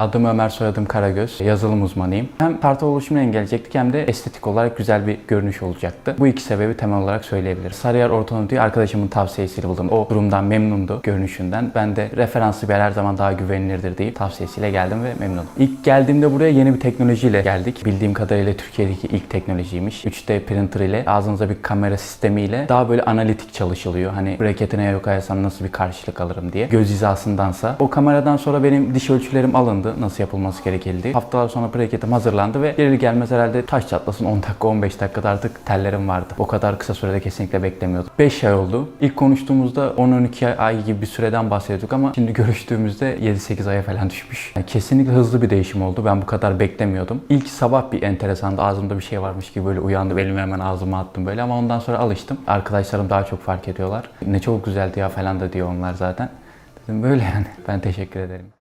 Adım Ömer, soyadım Karagöz. Yazılım uzmanıyım. Hem parti oluşumunu engelleyecektik hem de estetik olarak güzel bir görünüş olacaktı. Bu iki sebebi temel olarak söyleyebiliriz. Sarıyer Ortodontü'yü arkadaşımın tavsiyesiyle buldum. O durumdan memnundu, görünüşünden. Ben de referanslı bir her zaman daha güvenilirdir deyip tavsiyesiyle geldim ve memnunum. İlk geldiğimde buraya yeni bir teknolojiyle geldik. Bildiğim kadarıyla Türkiye'deki ilk teknolojiymiş. 3D printer ile ağzınıza bir kamera sistemiyle daha böyle analitik çalışılıyor. Hani breketine yok ayarsam nasıl bir karşılık alırım diye. Göz hizasındansa. O kameradan sonra benim diş ölçülerim alındı. Nasıl yapılması gerekildi. Haftalar sonra breketim hazırlandı ve gelir gelmez herhalde taş çatlasın 10 dakika 15 dakikada artık tellerim vardı. O kadar kısa sürede kesinlikle beklemiyordum. 5 ay oldu. İlk konuştuğumuzda 10-12 ay gibi bir süreden bahsediyorduk ama şimdi görüştüğümüzde 7-8 aya falan düşmüş. Yani kesinlikle hızlı bir değişim oldu. Ben bu kadar beklemiyordum. İlk sabah bir enteresandı. Ağzımda bir şey varmış gibi böyle uyandım. Elimi hemen ağzıma attım böyle ama ondan sonra alıştım. Arkadaşlarım daha çok fark ediyorlar. Ne çok güzeldi ya falan da diyor onlar zaten. Dedim böyle yani. Ben teşekkür ederim.